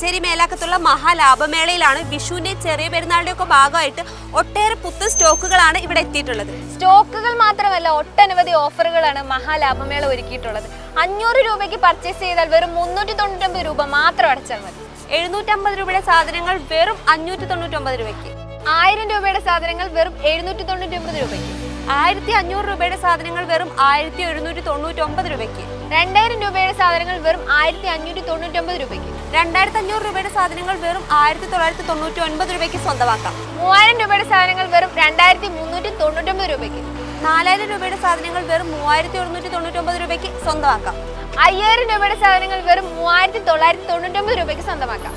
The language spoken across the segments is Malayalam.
മഞ്ചേരി മേലാക്കത്തുള്ള മഹാലാഭമേളയിലാണ് വിഷുവിന്റെ ചെറിയ പെരുന്നാളിന്റെ ഒക്കെ ഭാഗമായിട്ട് ഒട്ടേറെ പുത്തൻ സ്റ്റോക്കുകളാണ് ഇവിടെ എത്തിയിട്ടുള്ളത്. സ്റ്റോക്കുകൾ മാത്രമല്ല ഒട്ടനവധി ഓഫറുകളാണ് മഹാലാഭമേള ഒരുക്കിയിട്ടുള്ളത്. അഞ്ഞൂറ് രൂപയ്ക്ക് പർച്ചേസ് ചെയ്താൽ വെറും മുന്നൂറ്റി തൊണ്ണൂറ്റൊമ്പത് രൂപ മാത്രം അടച്ചാൽ മതി. എഴുന്നൂറ്റമ്പത് രൂപയുടെ സാധനങ്ങൾ വെറും അഞ്ഞൂറ്റി തൊണ്ണൂറ്റൊമ്പത് രൂപയ്ക്ക്. ആയിരം രൂപയുടെ സാധനങ്ങൾ വെറും എഴുന്നൂറ്റി തൊണ്ണൂറ്റൊമ്പത് രൂപയ്ക്ക്. ആയിരത്തി അഞ്ഞൂറ് രൂപയുടെ സാധനങ്ങൾ വെറും ആയിരത്തി എഴുന്നൂറ്റി തൊണ്ണൂറ്റൊമ്പത് രൂപയ്ക്ക്. രണ്ടായിരം രൂപയുടെ സാധനങ്ങൾ വെറും ആയിരത്തി അഞ്ഞൂറ്റി തൊണ്ണൂറ്റൊമ്പത് രൂപയ്ക്ക്. രണ്ടായിരത്തി അഞ്ഞൂറ് രൂപയുടെ സാധനങ്ങൾ വെറും ആയിരത്തി തൊള്ളായിരത്തി തൊണ്ണൂറ്റി ഒൻപത് രൂപയ്ക്ക് സ്വന്തമാക്കാം. മൂവായിരം രൂപയുടെ സാധനങ്ങൾ വെറും രണ്ടായിരത്തി മുന്നൂറ്റി തൊണ്ണൂറ്റൊമ്പത് രൂപയ്ക്ക്. നാലായിരം രൂപയുടെ സാധനങ്ങൾ വെറും മൂവായിരത്തി ഒരുന്നൂറ്റി തൊണ്ണൂറ്റൊമ്പത് രൂപയ്ക്ക് സ്വന്തമാക്കാം. അയ്യായിരം രൂപയുടെ സാധനങ്ങൾ വെറും മൂവായിരത്തി തൊള്ളായിരത്തി തൊണ്ണൂറ്റൊമ്പത് രൂപയ്ക്ക് സ്വന്തമാക്കാം.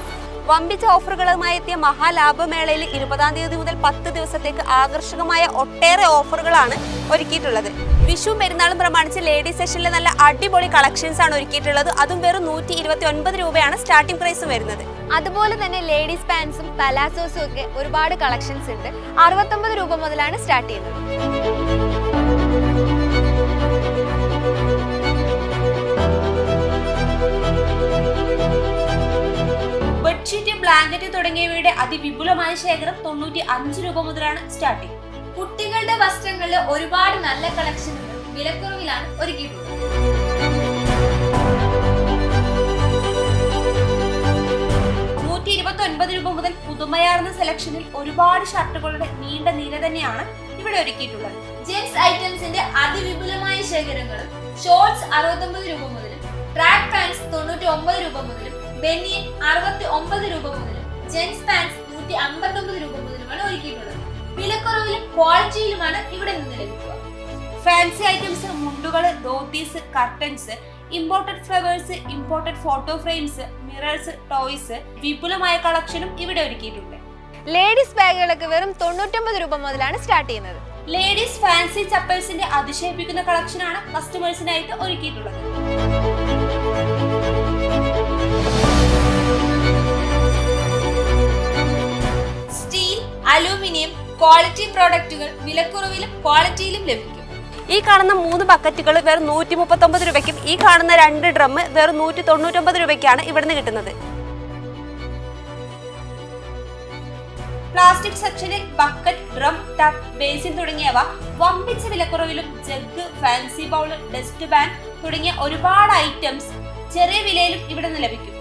വമ്പിച്ച ഓഫറുകളുമായി എത്തിയ മഹാലാഭമേളയിൽ ഇരുപതാം തീയതി മുതൽ പത്ത് ദിവസത്തേക്ക് ആകർഷകമായ ഒട്ടേറെ ഓഫറുകളാണ് ഒരുക്കിയിട്ടുള്ളത്. വിഷു പെരുന്നാളും പ്രമാണിച്ച് ലേഡീസ് സെഷനിൽ നല്ല അടിപൊളി കളക്ഷൻസ് ആണ് ഒരുക്കിയിട്ടുള്ളത്. അതും വെറും നൂറ്റി ഇരുപത്തി ഒൻപത് രൂപയാണ് സ്റ്റാർട്ടിംഗ് പ്രൈസ് വരുന്നത്. അതുപോലെ തന്നെ ലേഡീസ് പാൻസും പലാസോസും ഒക്കെ ഒരുപാട് കളക്ഷൻസ് ഉണ്ട്. അറുപത്തൊമ്പത് രൂപ മുതലാണ് സ്റ്റാർട്ട് ചെയ്യുന്നത്. ബ്ലാങ്കറ്റ് തുടങ്ങിയവയുടെ അതിവിപുലമായ ശേഖരം തൊണ്ണൂറ്റി അഞ്ച് രൂപ മുതലാണ് സ്റ്റാർട്ടിംഗ് കുട്ടികളുടെ വസ്ത്രങ്ങളിൽ ഒരുപാട് നല്ല കളക്ഷനുകൾ വിലക്കുറവിലാണ് ഒരുക്കിയിട്ടുള്ളത്. നൂറ്റി ഇരുപത്തി ഒൻപത് രൂപ മുതൽ പുതുമയാർന്ന സെലക്ഷനിൽ ഒരുപാട് ഷർട്ടുകളുടെ നീണ്ട നിര തന്നെയാണ് ഇവിടെ ഒരുക്കിയിട്ടുള്ളത്. ജെൻസ് ഐറ്റംസിന്റെ അതിവിപുലമായ ശേഖരങ്ങളും ഷോർട്സ് അറുപത്തൊമ്പത് രൂപ മുതലും ട്രാക്ക് പാൻസ് തൊണ്ണൂറ്റി ഒമ്പത് രൂപ മുതലും ബെനിയൻ അറുപത്തി ഒമ്പത് രൂപ മുതലും ജെൻസ് പാൻസ് നൂറ്റി അമ്പത്തി ഒമ്പത് രൂപ മുതലുമാണ് ഒരുക്കിയിട്ടുള്ളത്. വിലക്കുറവിലും ക്വാളിറ്റിയിലുമാണ് ഇവിടെ നിന്ന് ലഭിക്കുക. Fancy items മുണ്ടുകൾ dhotis curtains imported flowers imported photo frames mirrors toys വിപുലമായ കളക്ഷനും ഇവിടെ ഒരുക്കിയിട്ടുണ്ട്. ലേഡീസ് ബാഗുകളൊക്കെ വെറും തൊണ്ണൂറ്റൊമ്പത് രൂപ മുതലാണ് സ്റ്റാർട്ട് ചെയ്യുന്നത്. ലേഡീസ് ഫാൻസി ചപ്പൽസിന്റെ അതിശയിപ്പിക്കുന്ന കളക്ഷനാണ് കസ്റ്റമേഴ്സിനായിട്ട് ഒരുക്കിയിട്ടുള്ളത്. അലൂമിനിയം ക്വാളിറ്റി പ്രോഡക്റ്റുകൾ വിലക്കുറവിലും ക്വാളിറ്റിയിലും ലഭിക്കും. ഈ കാണുന്ന മൂന്ന് ബക്കറ്റുകൾ വെറും നൂറ്റി മുപ്പത്തൊമ്പത് രൂപയ്ക്കും ഈ കാണുന്ന രണ്ട് ഡ്രം വെറും നൂറ്റി തൊണ്ണൂറ്റൊമ്പത് രൂപയ്ക്കാണ് ഇവിടുന്ന് കിട്ടുന്നത്. പ്ലാസ്റ്റിക് സെക്ഷനിൽ ബക്കറ്റ് ഡ്രം ടബ് ബേസിൻ തുടങ്ങിയവ വമ്പിച്ച വിലക്കുറവിലും jug fancy bowl dustbin തുടങ്ങിയ ഒരുപാട് ഐറ്റംസ് ചെറിയ വിലയിലും ഇവിടെ നിന്ന് ലഭിക്കും.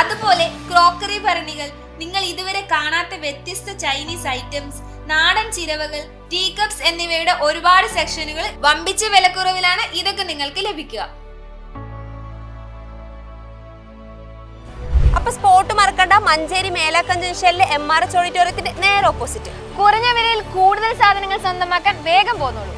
അതുപോലെ ക്രോക്കറി ഭരണികൾ നിങ്ങൾ ഇതുവരെ കാണാത്ത വ്യത്യസ്ത ചൈനീസ് ഐറ്റംസ് നാടൻ ചിരവകൾ ടീ കപ്സ് എന്നിവയുടെ ഒരുപാട് സെക്ഷനുകൾ വമ്പിച്ച വിലക്കുറവിലാണ് ഇതൊക്കെ നിങ്ങൾക്ക് ലഭിക്കുക. അപ്പൊ സ്പോട്ട് മറക്കണ്ട മഞ്ചേരി മേലാക്കം ജംഗ്ഷനിലെ എം ആർ എച്ച് ഓഡിറ്റോറിയത്തിന്റെ നേരെ ഓപ്പോസിറ്റ് കുറഞ്ഞ വിലയിൽ കൂടുതൽ സാധനങ്ങൾ സ്വന്തമാക്കാൻ വേഗം പോന്നോളൂ.